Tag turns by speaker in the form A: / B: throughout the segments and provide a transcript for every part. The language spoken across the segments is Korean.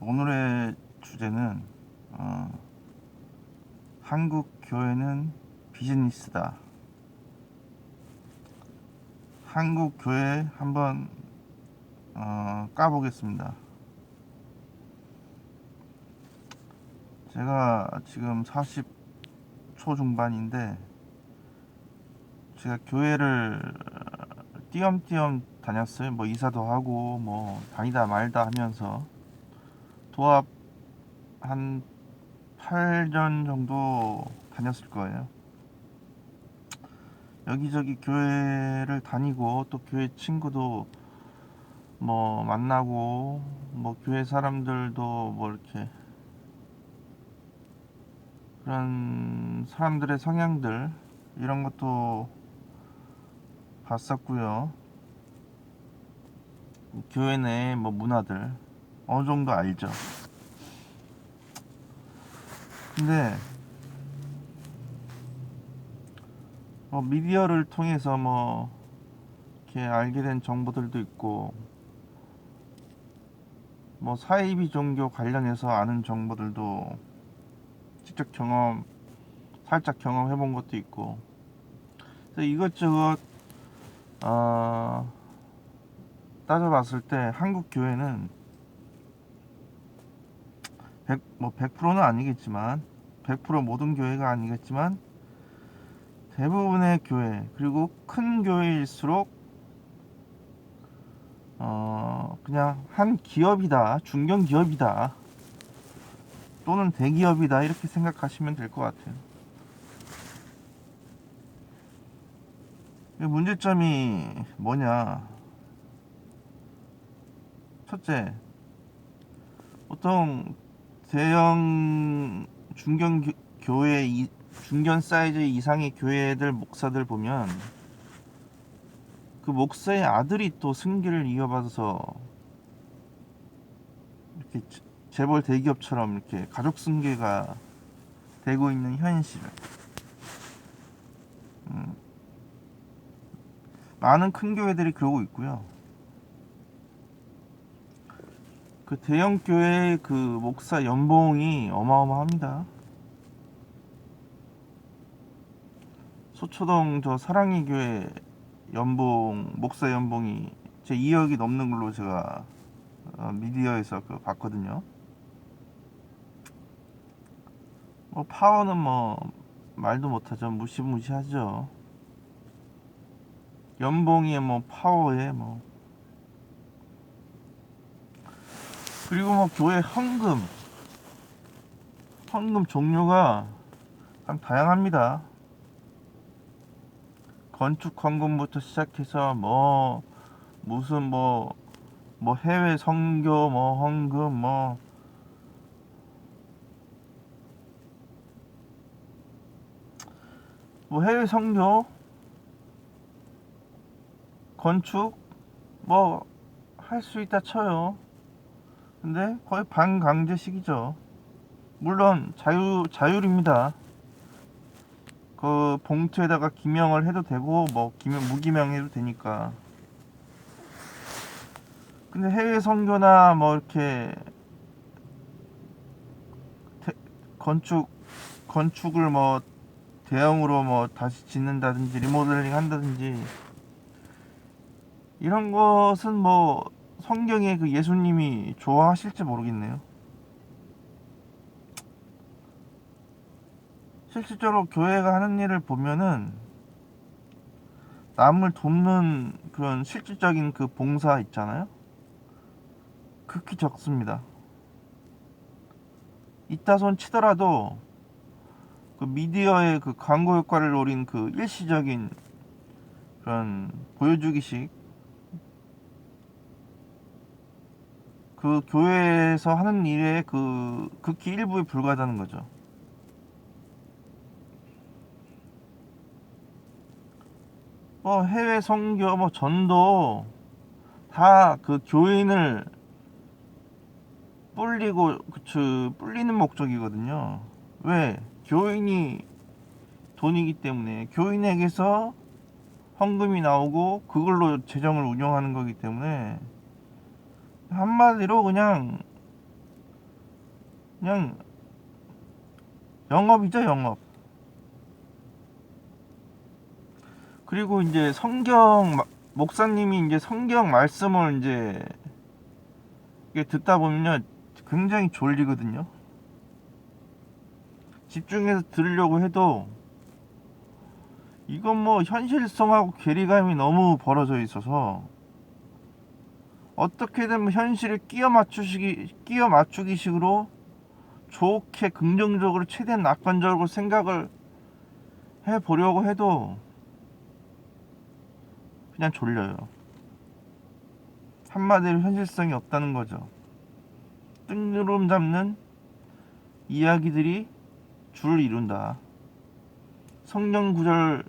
A: 오늘의 주제는 어, 한국 교회는 비즈니스다. 한국 교회 한번 어, 까보겠습니다. 제가 지금 40 초 중반인데 제가 교회를 띄엄띄엄 다녔어요. 뭐 이사도 하고 뭐 다니다 말다 하면서 도합 한 8년 정도 다녔을 거예요. 여기저기 교회를 다니고 또 교회 친구도 뭐 만나고 뭐 교회 사람들도 뭐 이렇게 그런 사람들의 성향들 이런 것도 봤었고요. 교회 내 뭐 문화들 어느 정도 알죠. 근데 뭐 미디어를 통해서 뭐 이렇게 알게 된 정보들도 있고 뭐 사이비 종교 관련해서 아는 정보들도 직접 경험 살짝 경험해 본 것도 있고 그래서 이것저것 어, 따져봤을 때 한국 교회는 100, 뭐 100%는 아니겠지만 100% 모든 교회가 아니겠지만 대부분의 교회 그리고 큰 교회일수록 어 그냥 한 기업이다 중견 기업이다 또는 대기업이다 이렇게 생각하시면 될 것 같아요. 이 문제점이 뭐냐? 첫째, 보통 대형 중견 교- 교회 이, 중견 사이즈 이상의 교회들 목사들 보면 그 목사의 아들이 또 승기를 이어받아서 이렇게 재- 재벌 대기업처럼 이렇게 가족 승계가 되고 있는 현실. 음, 많은 큰 교회들이 그러고 있고요. 그 대형 교회의 그 목사 연봉이 어마어마합니다. 소초동 저 사랑의 교회 연봉 목사 연봉이 제 2억이 넘는 걸로 제가 어, 미디어에서 그 봤거든요. 뭐 파워는 뭐 말도 못하죠. 무시무시하죠. 연봉이 뭐 파워에 뭐 그리고 뭐 교회 헌금 헌금 종류가 참 다양합니다. 건축 헌금부터 시작해서 뭐 무슨 뭐뭐 해외 선교 뭐 헌금 뭐 뭐 해외 선교 건축 뭐 할 수 있다 쳐요. 근데 거의 반강제식이죠. 물론 자유 자율입니다. 그 봉투에다가 기명을 해도 되고 뭐 기명 무기명 해도 되니까. 근데 해외 선교나 뭐 이렇게 태- 건축 건축을 뭐 대형으로 뭐 다시 짓는다든지 리모델링 한다든지 이런 것은 뭐 성경에 그 예수님이 좋아하실지 모르겠네요. 실질적으로 교회가 하는 일을 보면은 남을 돕는 그런 실질적인 그 봉사 있잖아요. 극히 적습니다. 이따손 치더라도 그 미디어의 그 광고 효과를 노린 그 일시적인 그런 보여주기식 그 교회에서 하는 일의 그 극히 일부에 불과하다는 거죠. 뭐 해외 선교 뭐 전도 다 그 교인을 불리고 그쵸 불리는 목적이거든요. 왜? 교인이 돈이기 때문에 교인에게서 헌금이 나오고 그걸로 재정을 운영하는 거기 때문에 한마디로 그냥 그냥 영업이죠 영업. 그리고 이제 성경 마- 목사님이 이제 성경 말씀을 이제 듣다 보면요 굉장히 졸리거든요. 집중해서 들으려고 해도 이건 뭐 현실성하고 괴리감이 너무 벌어져 있어서 어떻게든 뭐 현실을 끼워 맞추시기 끼워 맞추기 식으로 좋게 긍정적으로 최대한 낙관적으로 생각을 해 보려고 해도 그냥 졸려요. 한마디로 현실성이 없다는 거죠. 뜬구름 잡는 이야기들이 줄을 이룬다. 성경 구절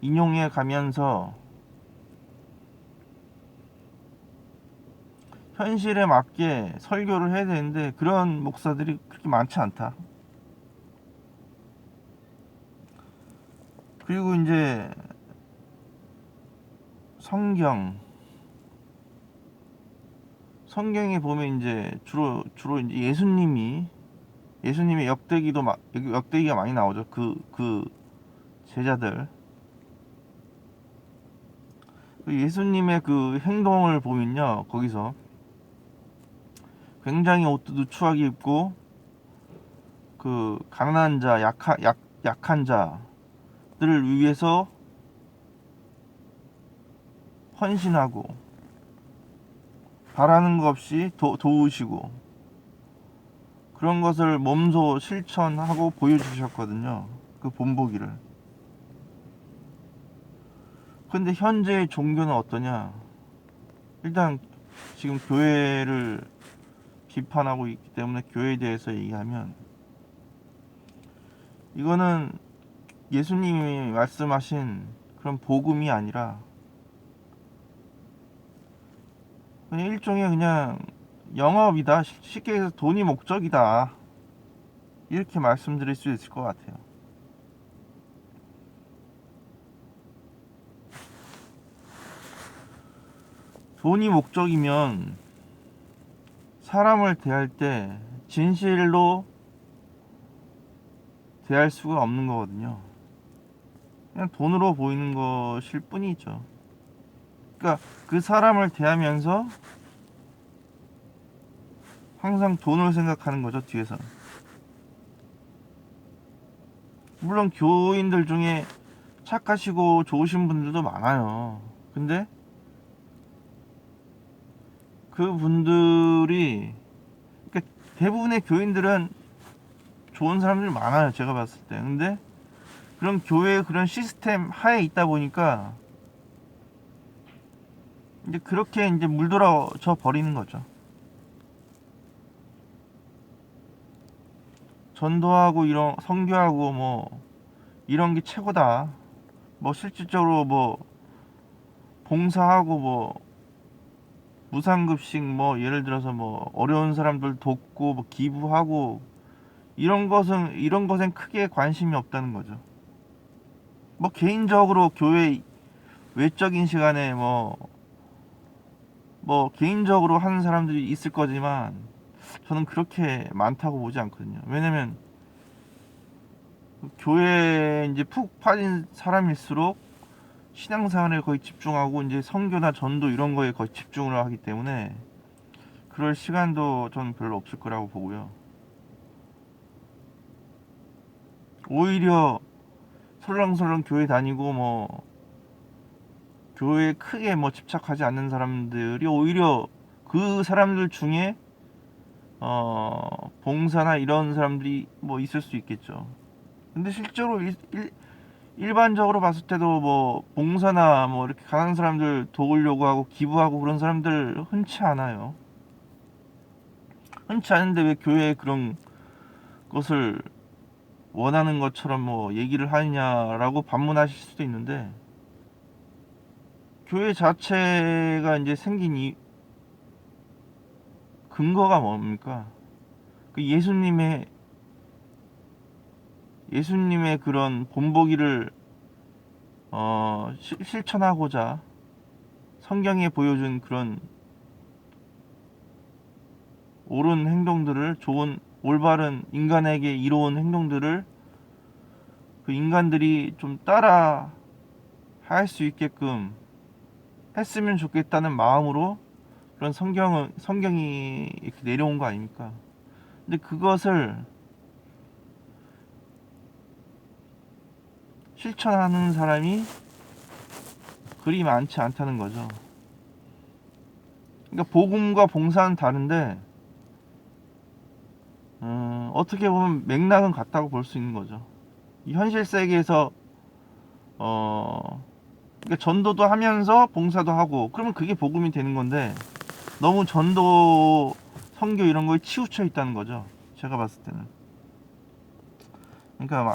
A: 인용해 가면서 현실에 맞게 설교를 해야 되는데 그런 목사들이 그렇게 많지 않다. 그리고 이제 성경 성경에 보면 이제 주로 주로 이제 예수님이 예수님의 역대기도 마- 역대기가 많이 나오죠. 그그 제자들 그 예수님의 그 행동을 보면요 거기서 굉장히 옷도 누추하게 입고 그 가난한 자 약한 약 약한 자들을 위해서 헌신하고 바라는 것 없이 도, 도우시고 그런 것을 몸소 실천하고 보여주셨거든요. 그 본보기를. 근데 현재의 종교는 어떠냐? 일단 지금 교회를 비판하고 있기 때문에 교회에 대해서 얘기하면 이거는 예수님이 말씀하신 그런 복음이 아니라 그냥 일종의 그냥 영업이다. 쉽- 쉽게 해서 돈이 목적이다. 이렇게 말씀드릴 수 있을 것 같아요. 돈이 목적이면 사람을 대할 때 진실로 대할 수가 없는 거거든요. 그냥 돈으로 보이는 것일 뿐이죠. 그러니까 그 사람을 대하면서 항상 돈을 생각하는 거죠, 뒤에서. 물론 교인들 중에 착하시고 좋으신 분들도 많아요. 근데 그 분들이 그러니까 대부분의 교인들은 좋은 사람들이 많아요. 제가 봤을 때. 근데 그런 교회 그런 시스템 하에 있다 보니까 이제 그렇게 이제 물들어져 버리는 거죠. 전도하고 이런 선교하고 뭐 이런 게 최고다. 뭐 실질적으로 뭐 봉사하고 뭐 무상급식 뭐 예를 들어서 뭐 어려운 사람들 돕고 뭐 기부하고 이런 것은 이런 것엔 크게 관심이 없다는 거죠. 뭐 개인적으로 교회 외적인 시간에 뭐뭐 개인적으로 하는 사람들이 있을 거지만 저는 그렇게 많다고 보지 않거든요. 왜냐면 교회에 이제 푹 빠진 사람일수록 신앙생활에 거의 집중하고 이제 선교나 전도 이런 거에 거의 집중을 하기 때문에 그럴 시간도 저는 별로 없을 거라고 보고요. 오히려 설렁설렁 교회 다니고 뭐 교회에 크게 뭐 집착하지 않는 사람들이 오히려 그 사람들 중에 어 봉사나 이런 사람들이 뭐 있을 수 있겠죠. 근데 실제로 일, 일, 일반적으로 봤을 때도 뭐 봉사나 뭐 이렇게 가난한 사람들 도우려고 하고 기부하고 그런 사람들 흔치 않아요. 흔치 않은데 왜 교회에 그런 것을 원하는 것처럼 뭐 얘기를 하느냐라고 반문하실 수도 있는데 교회 자체가 이제 생긴 이 근거가 뭡니까? 그 예수님의 예수님의 그런 본보기를 어, 시- 실천하고자 성경에 보여준 그런 옳은 행동들을 좋은 올바른 인간에게 이로운 행동들을 그 인간들이 좀 따라 할 수 있게끔 했으면 좋겠다는 마음으로 그런 성경은 성경이 이렇게 내려온 거 아닙니까? 근데 그것을 실천하는 사람이 그리 많지 않다는 거죠. 그러니까 복음과 봉사는 다른데 어, 어떻게 보면 맥락은 같다고 볼 수 있는 거죠. 이 현실 세계에서 어 그러니까 전도도 하면서 봉사도 하고 그러면 그게 복음이 되는 건데 너무 전도 선교 이런 거에 치우쳐 있다는 거죠. 제가 봤을 때는. 그러니까 막